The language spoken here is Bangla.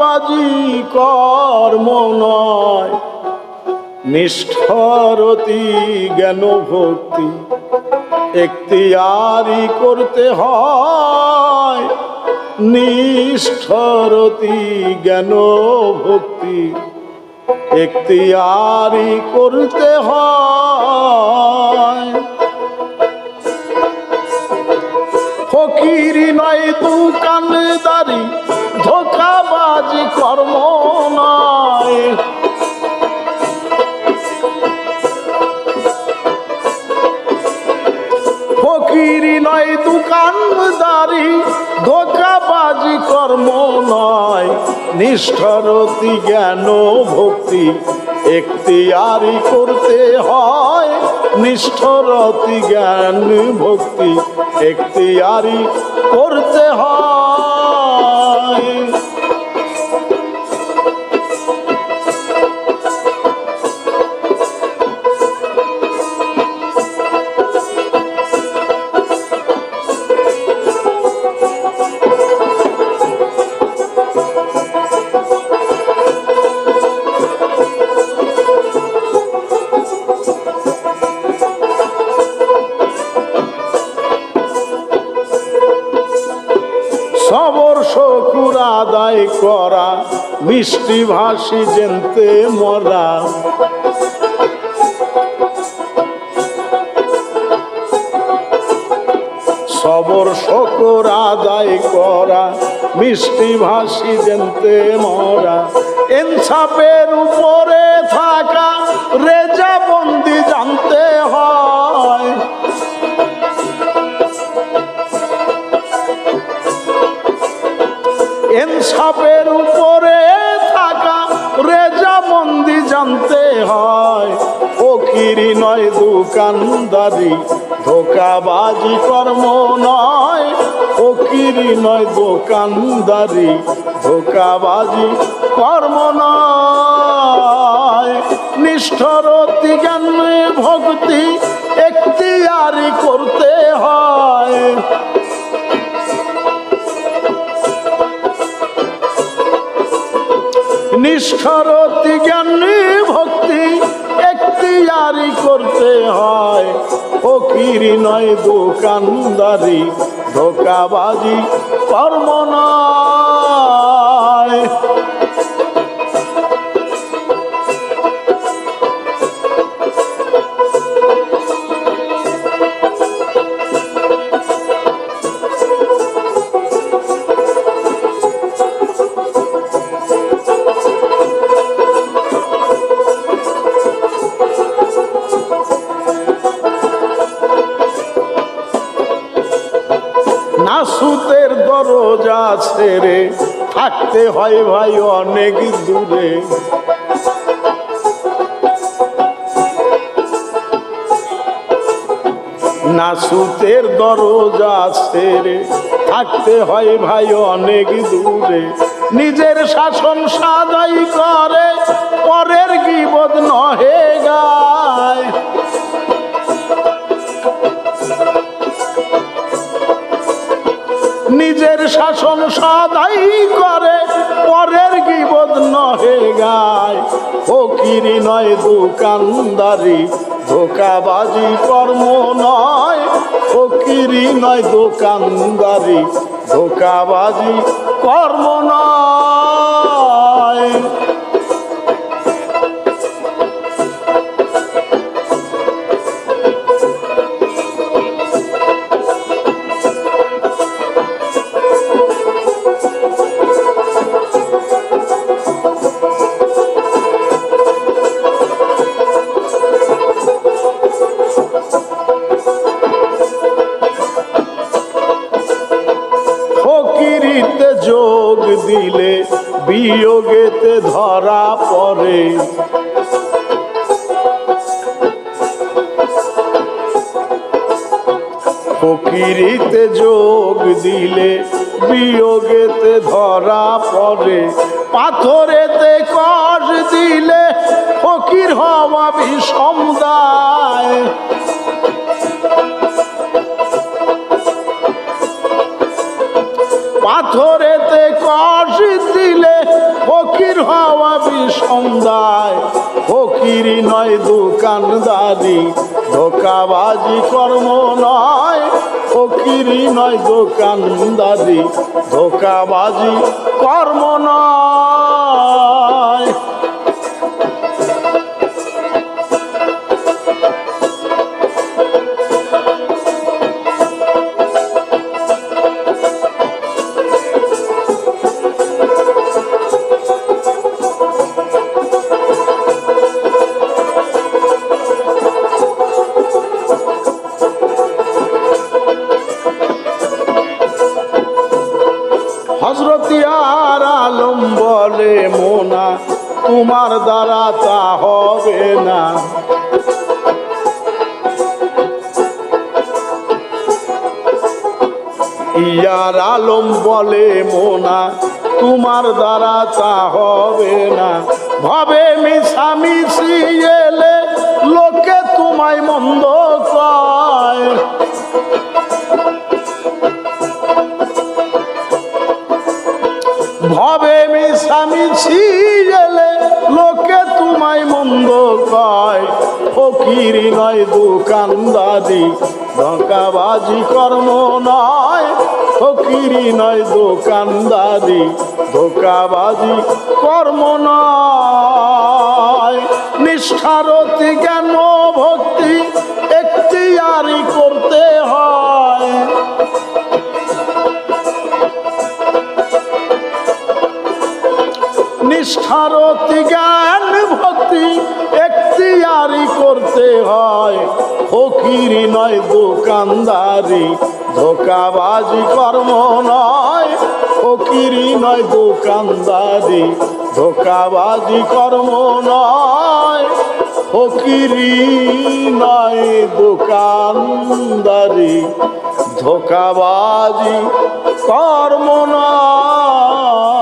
বাজি কর্ম নয়। নিষ্ঠরতি জ্ঞান ভক্তি এখতিয়ারি করতে হয়। নিষ্ঠরতি জ্ঞান ভক্তি এখতিয়ারি করতে হয়। ফকিরি নয় দোকানদারি ধোকাবাজি কর্ম নয়। ফকিরি নয় দোকানদারি ধোকাবাজি কর্ম নয়। নিষ্ঠরতি জ্ঞান ভক্তি এখতিয়ারি করতে হয়। নিষ্ঠরতি জ্ঞান ভক্তি এখতিয়ারি করতে হয়। আদায় করা ভাসি জেনতে মরা। সবর শকর আদায় করা, মিষ্টি ভাসি জেনতে মরা। এনসাপের উপরে থাকা রেজা বন্দি জানতে হয়। দোকানদারি ধোকাবাজি কর্ম নয়, ফকিরি নয় দোকানদারি ধোকাবাজি কর্ম নয়। নিষ্ঠরতি, জ্ঞান ভক্তি এখতিয়ারি করতে হয়। নিষ্ঠরতি, জ্ঞানী ভক্তি ফকিরি নয় দোকানদারি ধোকাবাজি কর্ম নয় ছেড়ে থাকতে হয় ভাই অনেক দূরে। নাসুতের দরজা ছেড়ে থাকতে হয় ভাই অনেক দূরে। নিজের শাসন সাদাই করে, পরের গিবদ নহে নিজের শাসন সদাই করে, পরের গিবদ নহে গায়। ফকিরি নয় দোকানদারি, ধোকাবাজি কর্ম নয়। ফকিরি নয় দোকানদারি, ধোকাবাজি কর্ম নয়। ফকিরিতে যোগ দিলে, বিয়োগেতে ধরা পড়ে। ফকিরিতে যোগ দিলে, বিয়োগেতে ধরা পড়ে। পাথরেতে কষ দিলে, ফকির হওয়া বিষম দায়। পাথরেতে কষ দিলে ফকির হওয়া সন্ধ্যায়। ফকিরি নয় দোকানদারি, ধোকাবাজি কর্ম নয়। ফকিরি নয় দোকানদারি, ধোকাবাজি কর্ম নয়। তোমার দ্বারা তা হবে না। ইয়ার আলম বলে মোনা, তোমার দ্বারা তা হবে না। ভবে মিশামিশি এলে লোকে তোমায় মন্দ কয় ভবে মিশামিছি ফকিরি নয় দোকানদারি, ধোকাবাজি কর্ম নয়। ফকিরি নয় দোকানদারি, ধোকাবাজি কর্ম নয়। নিষ্ঠারতি জ্ঞান ভক্তি একটিয়ারি করতে হয়। নিষ্ঠার অতি জ্ঞান করতে হয়। ফকিরি নয় দোকানদারি ধোকাবাজি কর্ম নয়। ফকিরি নয় দোকানদারি ধোকাবাজি কর্ম নয়। ফকিরি নয় দোকানদারি ধোকাবাজি কর্ম নয়।